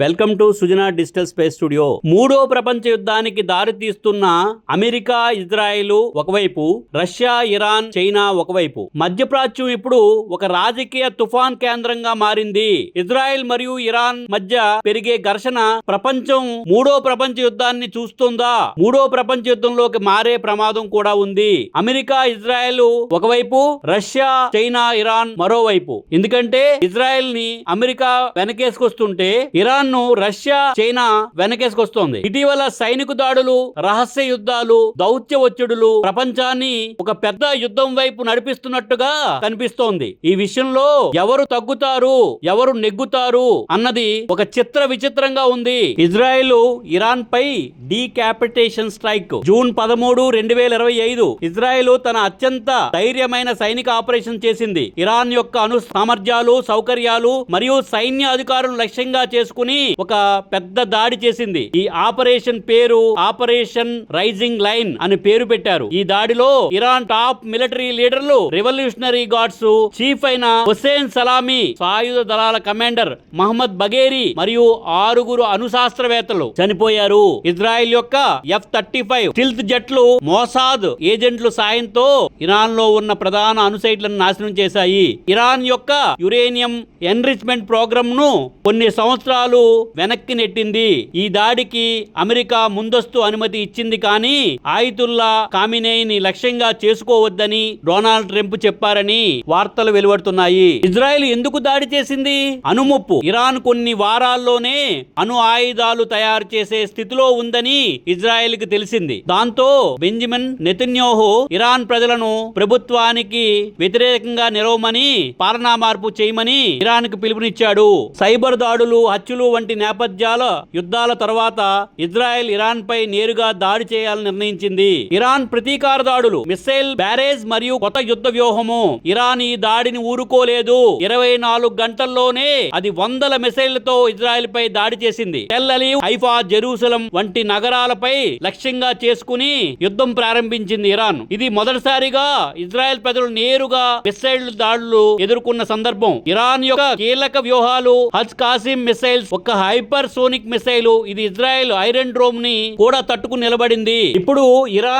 Welcome to Sujana digital space studio. మూడో ప్రపంచ యుద్ధానికి దారి తీస్తున్న అమెరికా ఇజ్రాయెల్ ఒకవైపు రష్యా ఇరాన్ చైనా ఒకవైపు. మధ్యప్రాచ్యం ఇప్పుడు ఒక రాజకీయ తుఫాన్ కేంద్రంగా మారింది. ఇజ్రాయెల్ మరియు ఇరాన్ మధ్య పెరిగే ఘర్షణ ప్రపంచం మూడో ప్రపంచ యుద్ధాన్ని చూస్తుందా? మూడో ప్రపంచ యుద్ధంలోకి మారే ప్రమాదం కూడా ఉంది. అమెరికా ఇజ్రాయెల్ ఒకవైపు రష్యా చైనా ఇరాన్ మరోవైపు. ఎందుకంటే ఇజ్రాయెల్ని అమెరికా వెనకేసుకొస్తుంటే ఇరాన్ ను రష్యా చైనా వెనకేసుకొస్తోంది. ఇటీవల సైనిక దాడులు రహస్య యుద్ధాలు దౌత్య ఒత్తిడులు ప్రపంచాన్ని ఒక పెద్ద యుద్ధం వైపు నడిపిస్తున్నట్టుగా కనిపిస్తోంది. ఈ విషయంలో ఎవరు తగ్గుతారు ఎవరు నెగ్గుతారు అన్నది ఒక చిత్ర విచిత్రంగా ఉంది. ఇజ్రాయెల్ ఇరాన్ పై డీకాపిటేషన్ స్ట్రైక్. జూన్ పదమూడు రెండు వేల ఇరవై ఐదు ఇజ్రాయెల్ తన అత్యంత ధైర్యమైన సైనిక ఆపరేషన్ చేసింది. ఇరాన్ యొక్క అణు సామర్థ్యాలు సౌకర్యాలు మరియు సైన్య అధికారులను లక్ష్యంగా చేసుకుని ఒక పెద్ద దాడి చేసింది. ఈ ఆపరేషన్ పేరు ఆపరేషన్ రైజింగ్ లైన్ అని పేరు పెట్టారు. ఈ దాడిలో ఇరాన్ టాప్ మిలిటరీ లీడర్లు రెవల్యూషనరీ గార్డ్స్ చీఫ్ అయిన హుస్సేన్ సలామీ సాయుధ దళాల కమాండర్ మహమ్మద్ బగేరి మరియు ఆరుగురు అనుశాస్త్రవేత్తలు చనిపోయారు. ఇజ్రాయెల్ యొక్క ఎఫ్ థర్టీ ఫైవ్ టిల్త్ జట్లు మోసాద్ ఏజెంట్లు సాయంతో ఇరాన్లో ఉన్న ప్రధాన అనుసైట్లను నాశనం చేశాయి. ఇరాన్ యొక్క యురేనియం ఎన్రిచ్మెంట్ ప్రోగ్రామ్ను కొన్ని సంవత్సరాలు వెనక్కి నెట్టింది. ఈ దాడికి అమెరికా ముందస్తు అనుమతి ఇచ్చింది కానీ ఆయితుల్లా కామినేయిని లక్ష్యంగా చేసుకోవద్దని డొనాల్డ్ ట్రంప్ చెప్పారని వార్తలు వెలువడుతున్నాయి. ఇజ్రాయెల్ ఎందుకు దాడి చేసింది? అనుముప్పు ఇరాన్ కొన్ని వారాల్లోనే అణు ఆయుధాలు తయారు చేసే స్థితిలో ఉందని ఇజ్రాయెల్కి తెలిసింది. దాంతో బెంజమిన్ నెతన్యోహు ఇరాన్ ప్రజలను ప్రభుత్వానికి వ్యతిరేకంగా నిలవమని పాలనా మార్పు చేయమని ఇరాన్కు పిలుపునిచ్చాడు. సైబర్ దాడులు హత్యలు వంటి నేపథ్యాల యుద్ధాల తర్వాత ఇజ్రాయెల్ ఇరాన్ పై నేరుగా దాడి చేయాలని నిర్ణయించింది. ఇరాన్ ప్రతీకార దాడులు మిస్సైల్ బ్యారేజ్ మరియు కొత్త యుద్ధ వ్యూహము. ఇరాన్ ఈ దాడిని ఊరుకోలేదు. ఇరవై నాలుగు గంటల్లోనే అది వందల మిసైళ్ళతో ఇజ్రాయెల్ పై దాడి చేసింది. టెల్ అలీవ్ హైఫా జెరూసలం వంటి నగరాలపై లక్ష్యంగా చేసుకుని యుద్ధం ప్రారంభించింది ఇరాన్. ఇది మొదటిసారిగా ఇజ్రాయెల్ ప్రజలు నేరుగా మిసైల్ దాడులు ఎదుర్కొన్న సందర్భం. ఇరాన్ యొక్క కీలక వ్యూహాలు హజ్ కాసిం మిసైల్స్ ఒక హైపర్ సోనిక్ మిసైల్. ఇది ఇజ్రాయెల్ ఐరన్ డ్రోమ్ని కూడా తట్టుకుని నిలబడింది. ఇప్పుడు ఇరాన్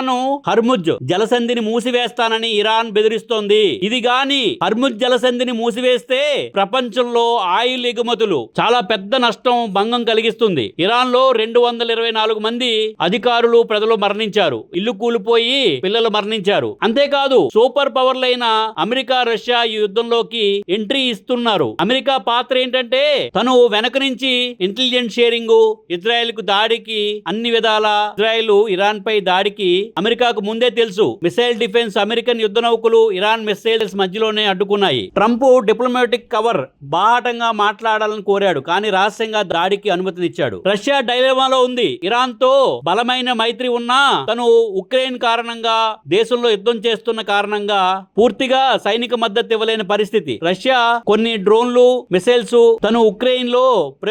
హర్ముజ్ జలసంధిని మూసివేస్తానని ఇరాన్ బెదిరిస్తోంది. ఇది గాని హర్ముజ్ జలసంధిని మూసివేస్తే ప్రపంచంలో ఆయిల్ ఎగుమతులు చాలా పెద్ద నష్టం భంగం కలిగిస్తుంది. ఇరాన్లో రెండు వందల ఇరవై నాలుగు మంది అధికారులు ప్రజలు మరణించారు. ఇల్లు కూలిపోయి పిల్లలు మరణించారు. అంతేకాదు సూపర్ పవర్లైన అమెరికా రష్యా ఈ యుద్ధంలోకి ఎంట్రీ ఇస్తున్నారు. అమెరికా పాత్ర ఏంటంటే తను వెనక నుంచి ఇంటెలిజెన్స్ షేరింగ్ ఇజ్రాయెల్కు దాడికి అన్ని విధాల ఇజ్రాయెల్ ఇరాన్ పై దాడికి అమెరికాకు ముందే తెలుసు. మిసైల్ డిఫెన్స్ అమెరికన్ యుద్ధ నౌకలు ఇరాన్ మిసైల్స్ మధ్యలోనే అడ్డుకున్నాయి. ట్రంప్ డిప్లొమాటిక్ కవర్ బాహటంగా మాట్లాడాలని కోరాడు. కానీ రహస్యంగా దాడికి అనుమతినిచ్చాడు. రష్యా డైలమాలో ఉంది. ఇరాన్తో బలమైన మైత్రి ఉన్నా తను ఉక్రెయిన్ కారణంగా దేశంలో యుద్ధం చేస్తున్న కారణంగా పూర్తిగా సైనిక మద్దతు ఇవ్వలేని పరిస్థితి. రష్యా కొన్ని డ్రోన్లు మిసైల్స్ తను ఉక్రెయిన్లో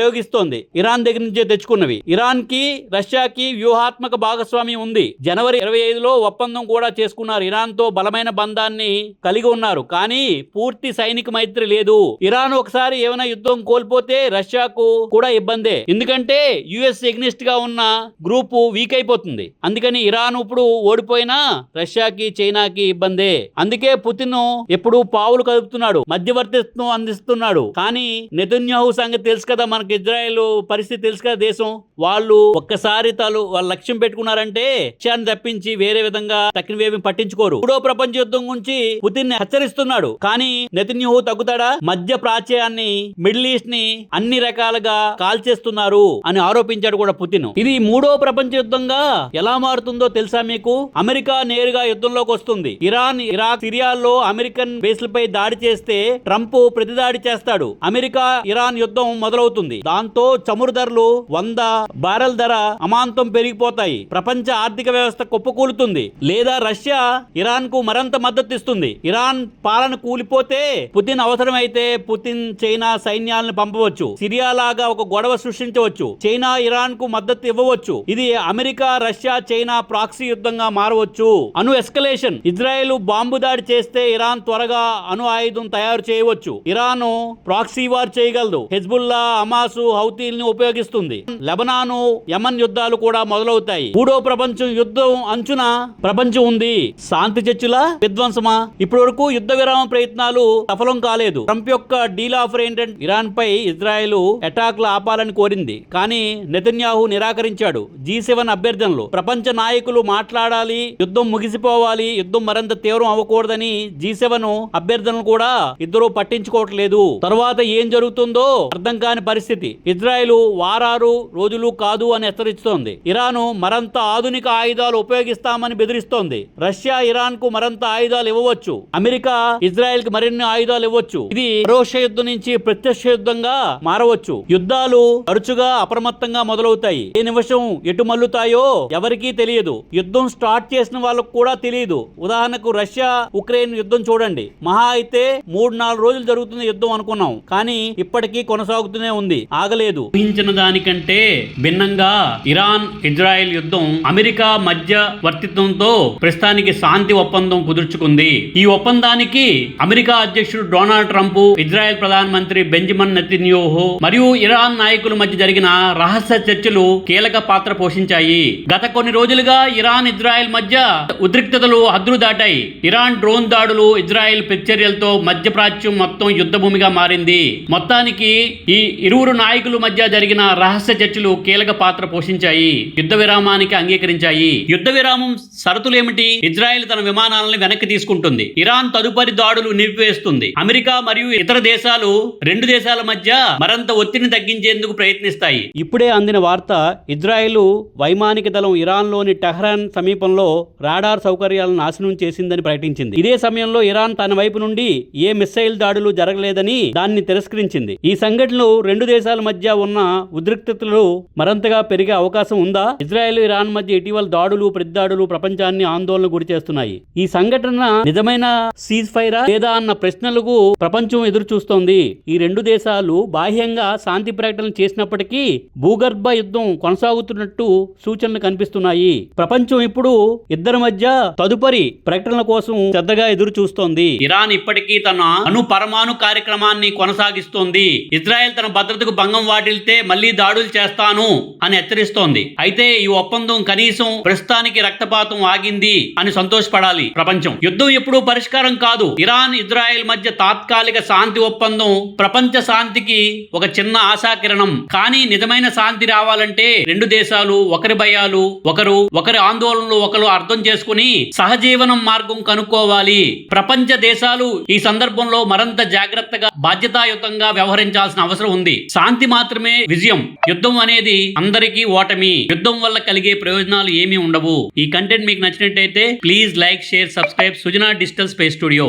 ప్రయోగిస్తోంది ఇరాన్ దగ్గర నుంచే తెచ్చుకున్నవి. ఇరాన్కి రష్యాకి వ్యూహాత్మక భాగస్వామ్యం ఉంది. జనవరి ఇరవై ఐదులో ఒప్పందం కూడా చేసుకున్నారు. ఇరాన్తో బలమైన బంధాన్ని కలిగి ఉన్నారు. కానీ పూర్తి సైనిక మైత్రి లేదు. ఇరాన్ ఒకసారి ఏమైనా యుద్ధం కోల్పోతే రష్యాకు కూడా ఇబ్బందే. ఎందుకంటే యుఎస్ ఎగ్నిస్ట్గా ఉన్న గ్రూప్ వీక్ అయిపోతుంది. అందుకని ఇరాన్ ఇప్పుడు ఓడిపోయినా రష్యాకి చైనాకి ఇబ్బందే. అందుకే పుతిన్ ఎప్పుడు పావులు కదుపుతున్నాడు. మధ్యవర్తిత్వం అందిస్తున్నాడు. కానీ నెతన్యాహు సంగతి తెలుసు కదా మనకి. ఇజ్రాయెల్ పరిస్థితి తెలుసు కదా దేశం? వాళ్ళు ఒక్కసారి తాలు వాళ్ళ లక్ష్యం పెట్టుకున్నారంటే లక్ష్యాన్ని తప్పించి వేరే విధంగా తక్కినవేమి పట్టించుకోరు. మూడో ప్రపంచ యుద్ధం గురించి పుతిన్ హెచ్చరిస్తున్నాడు. కానీ నెతన్యాహు తగ్గుతాడా? మధ్య ప్రాచ్యాన్ని మిడిల్ ఈస్ట్ని అన్ని రకాలుగా కాల్చేస్తున్నారు అని ఆరోపించాడు కూడా పుతిన్. ఇది మూడో ప్రపంచ యుద్ధంగా ఎలా మారుతుందో తెలుసా మీకు? అమెరికా నేరుగా యుద్ధంలోకి వస్తుంది. ఇరాన్ ఇరాక్ సిరియాల్లో అమెరికన్ బేస్లపై దాడి చేస్తే ట్రంప్ ప్రతిదాడి చేస్తాడు. అమెరికా ఇరాన్ యుద్ధం మొదలవుతుంది. దాంతో చమురు ధరలు వంద బారెల్ ధర అమాంతం పెరిగిపోతాయి. ప్రపంచ ఆర్థిక వ్యవస్థ కుప్పకూలుతుంది. లేదా రష్యా ఇరాన్కు మరింత మద్దతు ఇస్తుంది. ఇరాన్ పాలన కూలిపోతే పుతిన్ అవసరమైతే పుతిన్ చైనా సైన్యాలను పంపవచ్చు. సిరియా లాగా ఒక గొడవ సృష్టించవచ్చు. చైనా ఇరాన్కు మద్దతు ఇవ్వవచ్చు. ఇది అమెరికా రష్యా చైనా ప్రాక్సీ యుద్ధంగా మారవచ్చు. అణు ఎస్కలేషన్. ఇజ్రాయెల్ బాంబు దాడి చేస్తే ఇరాన్ త్వరగా అణు ఆయుధం తయారు చేయవచ్చు. ఇరాన్ ప్రాక్సీ వార్ చేయగలదు. హెజ్బుల్లా అమాస్ హమాసు హౌతీల్ని ఉపయోగిస్తుంది. లెబనాను యమన్ యుద్ధాలు కూడా మొదలవుతాయి. మూడో ప్రపంచం యుద్ధం అంచున ప్రపంచం ఉంది. శాంతి చర్చల? విధ్వంసమా? ఇప్పటి వరకు యుద్ధ విరామ ప్రయత్నాలు సఫలం కాలేదు. ట్రంప్ యొక్క డీల్ ఆఫర్ ఏంటంటే ఇరాన్ పై ఇజ్రాయెల్ అటాక్లు ఆపాలని కోరింది. కానీ నెతన్యాహు నిరాకరించాడు. జీ సెవెన్ అభ్యర్థనలు. ప్రపంచ నాయకులు మాట్లాడాలి యుద్ధం ముగిసిపోవాలి యుద్ధం మరింత తీవ్రం అవ్వకూడదని జీ సెవెన్ అభ్యర్థనలు కూడా ఇద్దరు పట్టించుకోవట్లేదు. తర్వాత ఏం జరుగుతుందో అర్థం కాని పరిస్థితి. ఇజ్రాయెల్ వారారు రోజులు కాదు అని హెచ్చరిస్తోంది. ఇరాను మరంత ఆధునిక ఆయుధాలు ఉపయోగిస్తామని బెదిరిస్తోంది. రష్యా ఇరాన్కు మరంత ఆయుధాలు ఇవ్వవచ్చు. అమెరికా ఇజ్రాయెల్కి మరిన్ని ఆయుధాలు ఇవ్వచ్చు ఇది పరోక్ష యుద్ధం నుంచి ప్రత్యక్ష యుద్ధంగా మారవచ్చు. యుద్ధాలు తరచుగా అప్రమత్తంగా మొదలవుతాయి. ఏ నిమిషం ఎటు మల్లుతాయో ఎవరికీ తెలియదు. యుద్ధం స్టార్ట్ చేసిన వాళ్ళకు కూడా తెలియదు. ఉదాహరణకు రష్యా ఉక్రెయిన్ యుద్ధం చూడండి. మహా అయితే మూడు నాలుగు రోజులు జరుగుతున్న యుద్ధం అనుకున్నాం. కానీ ఇప్పటికీ కొనసాగుతూనే ఉంది. ఆగలేదు. ఊహించిన దానికంటే భిన్నంగా ఇరాన్ ఇజ్రాయెల్ యుద్ధం అమెరికా మధ్యవర్తిత్వంతో ప్రస్తుతానికి శాంతి ఒప్పందం కుదుర్చుకుంది. ఈ ఒప్పందానికి అమెరికా అధ్యక్షుడు డొనాల్డ్ ట్రంప్ ఇజ్రాయెల్ ప్రధానమంత్రి బెంజమిన్ నెతిన్యోహు మరియు ఇరాన్ నాయకుల మధ్య జరిగిన రహస్య చర్చలు కీలక పాత్ర పోషించాయి. గత కొన్ని రోజులుగా ఇరాన్ ఇజ్రాయెల్ మధ్య ఉద్రిక్తతలు హద్దులు దాటాయి. ఇరాన్ డ్రోన్ దాడులు ఇజ్రాయెల్ ప్రతిచర్యలతో మధ్యప్రాచ్యం మొత్తం యుద్ధ భూమిగా మారింది. మొత్తానికి ఈ ఇరువురు నాయకుల మధ్య జరిగిన రహస్య చర్చలు కీలక పాత్ర పోషించాయి. యుద్ధ విరామానికి అంగీకరించాయి. యుద్ధ విరామం షరతులేమిటి? ఇజ్రాయెల్ తన విమానాలను వెనక్కి తీసుకుంటుంది. ఇరాన్ తదుపరి దాడులు నిలిపివేస్తుంది. అమెరికా మరియు ఇతర దేశాలు రెండు దేశాల మధ్య మరింత ఒత్తిడిని తగ్గించేందుకు ప్రయత్నిస్తాయి. ఇప్పుడే అందిన వార్త ఇజ్రాయెల్ వైమానిక దళం ఇరాన్లోని టెహ్రాన్ సమీపంలో రాడార్ సౌకర్యాలను నాశనం చేసిందని ప్రకటించింది. ఇదే సమయంలో ఇరాన్ తన వైపు నుండి ఏ మిస్సైల్ దాడులు జరగలేదని దాన్ని తిరస్కరించింది. ఈ సంఘటనలు రెండు దేశాల మధ్య ఉన్న ఉద్రిక్తతలు మరింతగా పెరిగే అవకాశం ఉందా? ఇజ్రాయెల్ ఇరాన్ మధ్య ఇటీవల దాడులు ప్రతిదాడులు ప్రపంచాన్ని ఆందోళన గురి చేస్తున్నాయి. ఈ సంఘటన నిజమైన సీజ్ ఫైరా లేదా అన్న ప్రశ్నలకు ప్రపంచం ఎదురు చూస్తోంది ఈ రెండు దేశాలు బాహ్యంగా శాంతి ప్రకటనలు చేసినప్పటికీ భూగర్భ యుద్ధం కొనసాగుతున్నట్టు సూచనలు కనిపిస్తున్నాయి. ప్రపంచం ఇప్పుడు ఇద్దరి మధ్య తదుపరి ప్రకటనల కోసం శ్రద్ధగా ఎదురు చూస్తోంది ఇరాన్ ఇప్పటికీ తన అణు పరమాణు కార్యక్రమాన్ని కొనసాగిస్తోంది. ఇజ్రాయెల్ తన భద్రతకు భంగం వాటిల్తే మళ్ళీ దాడులు చేస్తాను అని హెచ్చరిస్తోంది. అయితే ఈ ఒప్పందం కనీసం ప్రస్తుతానికి రక్తపాతం ఆగింది అని సంతోషపడాలి ప్రపంచం. యుద్ధం ఎప్పుడూ పరిష్కారం కాదు. ఇరాన్ ఇజ్రాయెల్ మధ్య తాత్కాలిక శాంతి ఒప్పందం ప్రపంచ శాంతికి ఒక చిన్న ఆశాకిరణం. కానీ నిజమైన శాంతి రావాలంటే రెండు దేశాలు ఒకరి భయాలు ఒకరు ఒకరి ఆందోళనలు ఒకరు అర్థం చేసుకుని సహజీవనం మార్గం కనుక్కోవాలి. ప్రపంచ దేశాలు ఈ సందర్భంలో మరింత జాగ్రత్తగా బాధ్యతాయుతంగా వ్యవహరించాల్సిన అవసరం ఉంది. శాంతి మాత్రమే విజయం. యుద్ధం అనేది అందరికీ ఓటమి. యుద్ధం వల్ల కలిగే ప్రయోజనాలు ఏమీ ఉండవు. ఈ కంటెంట్ మీకు నచ్చినట్టయితే please like share subscribe. Sujana digital space studio.